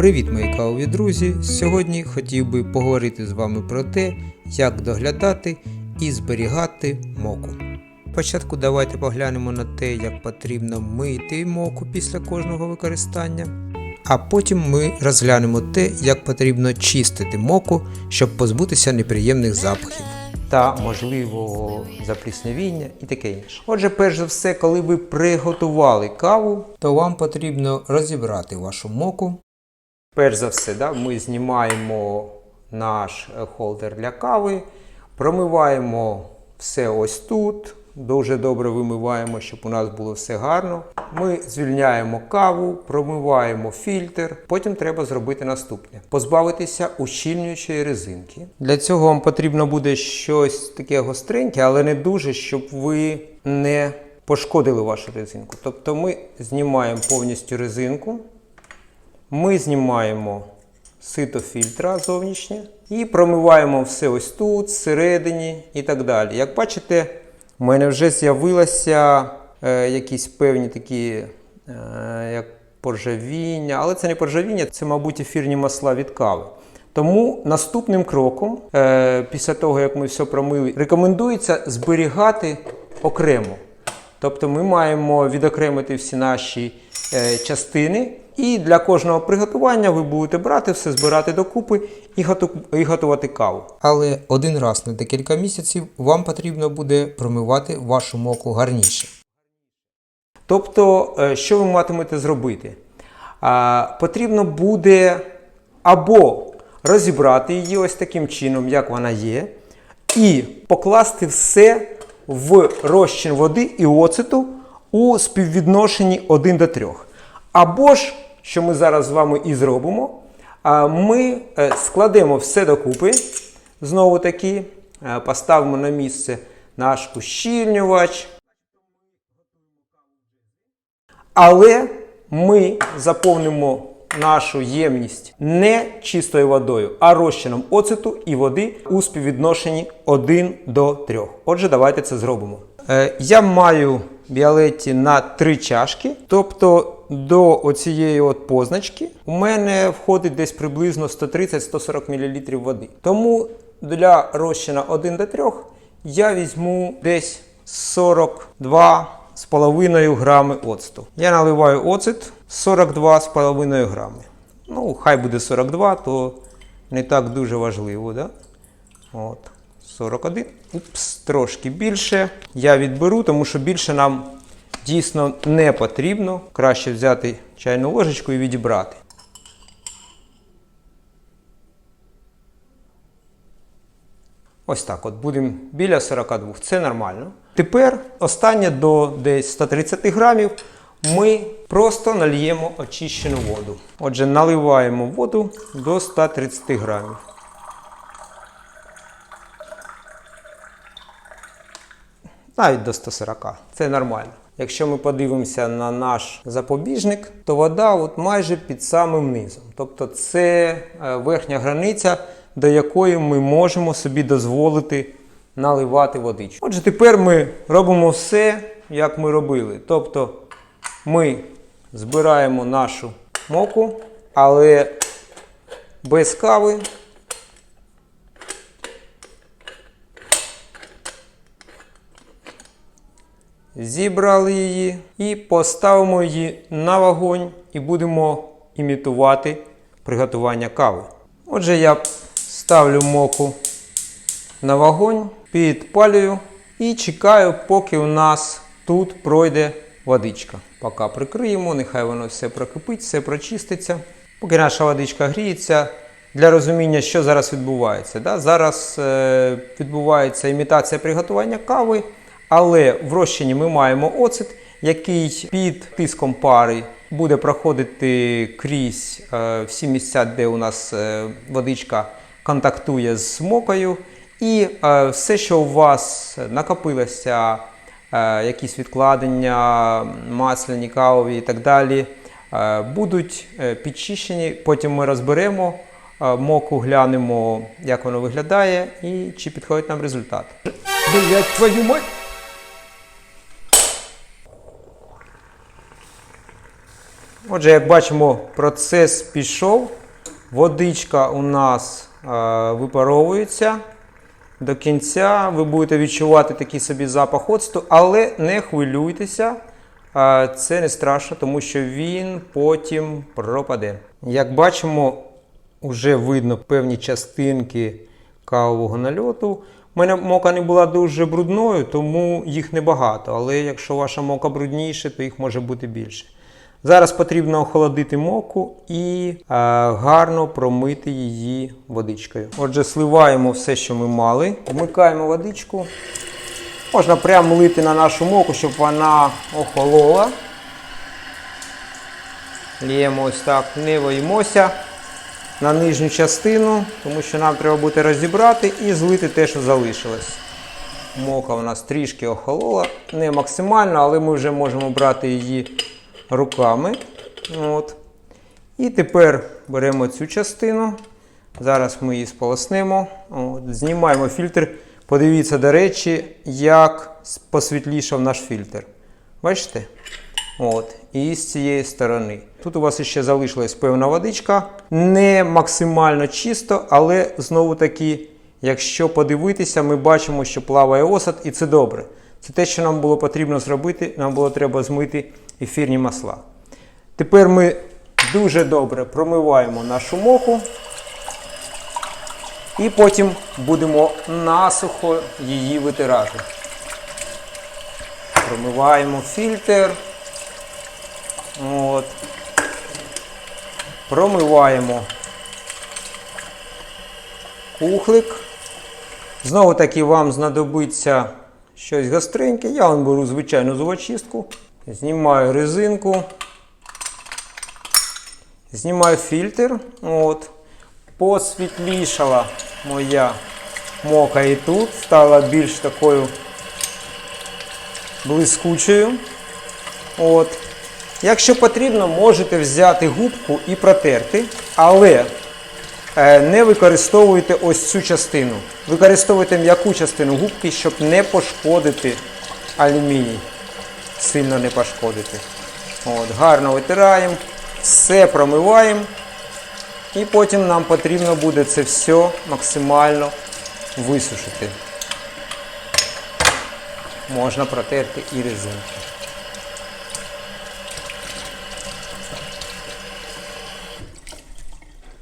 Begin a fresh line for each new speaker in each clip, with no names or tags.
Привіт, мої кавові друзі! Сьогодні хотів би поговорити з вами про те, як доглядати і зберігати моку. Спочатку давайте поглянемо на те, як потрібно мити моку після кожного використання. А потім ми розглянемо те, як потрібно чистити моку, щоб позбутися неприємних запахів та можливого запліснявіння і таке інше. Отже, перш за все, коли ви приготували каву, то вам потрібно розібрати вашу моку. Перш за все, да, ми знімаємо наш е, холдер для кави, промиваємо все ось тут. Дуже добре вимиваємо, щоб у нас було все гарно. Ми звільняємо каву, промиваємо фільтр. Потім треба зробити наступне: позбавитися ущільнюючої резинки. Для цього вам потрібно буде щось таке гостреньке, але не дуже, щоб ви не пошкодили вашу резинку. Тобто ми знімаємо повністю резинку. Ми знімаємо сито фільтра зовнішнє і промиваємо все ось тут, всередині і так далі. Як бачите, у мене вже з'явилися е, якісь певні такі, е, як поржавіння, але це не поржавіння, це, мабуть, ефірні масла від кави. Тому наступним кроком, е, після того, як ми все промили, рекомендується зберігати окремо. Тобто ми маємо відокремити всі наші е, частини, і для кожного приготування ви будете брати все, збирати докупи і, готу, і готувати каву. Але один раз на декілька місяців вам потрібно буде промивати вашу моку гарніше. Тобто, е, що ви матимете зробити? А, потрібно буде або розібрати її ось таким чином, як вона є, і покласти все в розчин води і оцету у співвідношенні 1 до 3. Або ж, що ми зараз з вами і зробимо, ми е, складемо все докупи, знову таки, е, поставимо на місце наш ущільнювач. Але ми заповнимо нашу ємність не чистою водою, а розчином оцету і води у співвідношенні 1 до 3. Отже, давайте це зробимо. Е, я маю біалеті на 3 чашки, тобто до оцієї от позначки у мене входить десь приблизно 130-140 мл води. Тому для розчина 1 до 3 я візьму десь 42 з половиною грами оцту. Я наливаю оцет 42 з половиною грами. Ну, хай буде 42, то не так дуже важливо, да? От. 41. Упс, трошки більше. Я відберу, тому що більше нам дійсно не потрібно. Краще взяти чайну ложечку і відібрати. Ось так, от будемо біля 42. Це нормально. Тепер останнє до десь 130 грамів ми просто нальємо очищену воду. Отже, наливаємо воду до 130 грамів. Навіть до 140. Це нормально. Якщо ми подивимося на наш запобіжник, то вода от майже під самим низом. Тобто це е, верхня границя, до якої ми можемо собі дозволити наливати водичку. Отже, тепер ми робимо все, як ми робили. Тобто ми збираємо нашу моку, але без кави. Зібрали її і поставимо її на вогонь і будемо імітувати приготування кави. Отже, я ставлю моку на вогонь, підпалюю і чекаю, поки у нас тут пройде водичка. Поки прикриємо, нехай воно все прокипить, все прочиститься. Поки наша водичка гріється, для розуміння, що зараз відбувається. Да? Зараз е, відбувається імітація приготування кави, але в розчині ми маємо оцет, який під тиском пари буде проходити крізь е, всі місця, де у нас е, водичка контактує з мокою. І е, все, що у вас накопилося, якісь відкладення, масляні, кавові і так далі, будуть підчищені. Потім ми розберемо моку, глянемо, як воно виглядає і чи підходить нам результат. Блять, твою мать! Отже, як бачимо, процес пішов. Водичка у нас е, випаровується до кінця. Ви будете відчувати такий собі запах оцту, але не хвилюйтеся. е, Це не страшно, тому що він потім пропаде. Як бачимо, вже видно певні частинки кавового нальоту. У мене мока не була дуже брудною, тому їх небагато. Але якщо ваша мока брудніша, то їх може бути більше. Зараз потрібно охолодити моку і е, гарно промити її водичкою. Отже, сливаємо все, що ми мали. Вмикаємо водичку. Можна прямо лити на нашу моку, щоб вона охолола. Ліємо ось так, не боїмося на нижню частину, тому що нам треба буде розібрати і злити те, що залишилось. Мока у нас трішки охолола, не максимально, але ми вже можемо брати її руками. От. І тепер беремо цю частину. Зараз ми її сполоснемо. От. Знімаємо фільтр. Подивіться, до речі, як посвітлішав наш фільтр. Бачите? От. І з цієї сторони. Тут у вас ще залишилась певна водичка. Не максимально чисто, але знову таки, якщо подивитися, ми бачимо, що плаває осад, і це добре. Це те, що нам було потрібно зробити. Нам було треба змити ефірні масла. Тепер ми дуже добре промиваємо нашу моку. І потім будемо насухо її витирати. Промиваємо фільтр. От. Промиваємо кухлик. Знову таки вам знадобиться щось гостреньке. Я вам беру звичайну зубочистку. Знімаю резинку. Знімаю фільтр. От. Посвітлішала моя мока і тут. Стала більш такою блискучою. От. Якщо потрібно, можете взяти губку і протерти, але е, не використовуйте ось цю частину. Використовуйте м'яку частину губки, щоб не пошкодити алюміній. Сильно не пошкодити. От, гарно витираємо, все промиваємо. І потім нам потрібно буде це все максимально висушити. Можна протерти і резинку.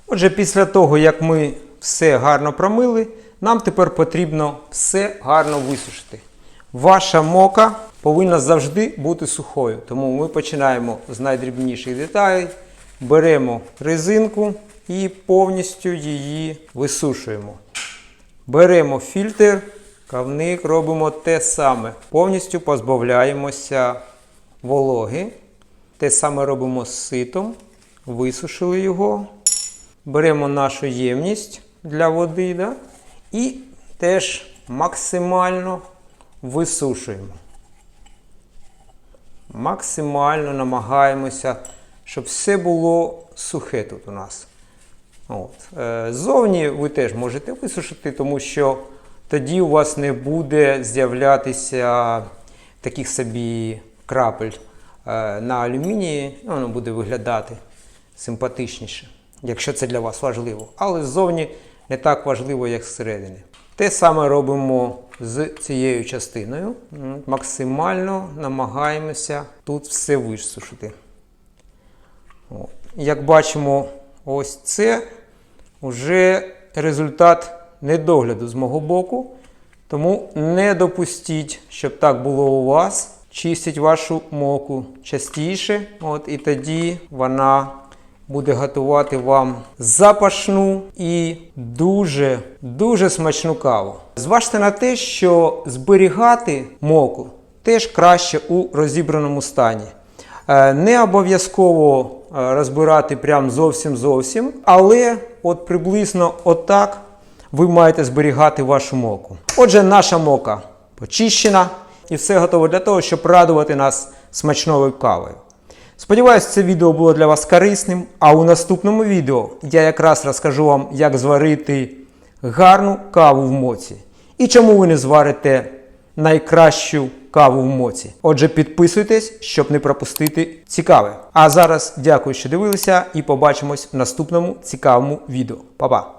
Отже, після того, як ми все гарно промили, нам тепер потрібно все гарно висушити. Ваша мока повинна завжди бути сухою. Тому ми починаємо з найдрібніших деталей, беремо резинку і повністю її висушуємо. Беремо фільтр, кавник, робимо те саме. Повністю позбавляємося вологи. Те саме робимо з ситом, висушили його. Беремо нашу ємність для води да? і теж максимально висушуємо. Максимально намагаємося, щоб все було сухе тут у нас. От. Е, Ззовні ви теж можете висушити, тому що тоді у вас не буде з'являтися таких собі крапель е, на алюмінії, ну, воно буде виглядати симпатичніше, якщо це для вас важливо. Але ззовні не так важливо, як зсередини. Те саме робимо з цією частиною. Максимально намагаємося тут все висушити. Як бачимо, ось це вже результат недогляду з мого боку. Тому не допустіть, щоб так було у вас. Чистіть вашу моку частіше, от, і тоді вона буде готувати вам запашну і дуже дуже смачну каву. Зважте на те, що зберігати моку теж краще у розібраному стані. Е, Не обов'язково е, розбирати прям зовсім зовсім, але от приблизно отак ви маєте зберігати вашу моку. Отже, наша мока почищена і все готово для того, щоб радувати нас смачною кавою. Сподіваюсь, це відео було для вас корисним. А у наступному відео я якраз розкажу вам, як зварити гарну каву в моці. І чому ви не зварите найкращу каву в моці. Отже, підписуйтесь, щоб не пропустити цікаве. А зараз дякую, що дивилися, і побачимось в наступному цікавому відео. Па-па!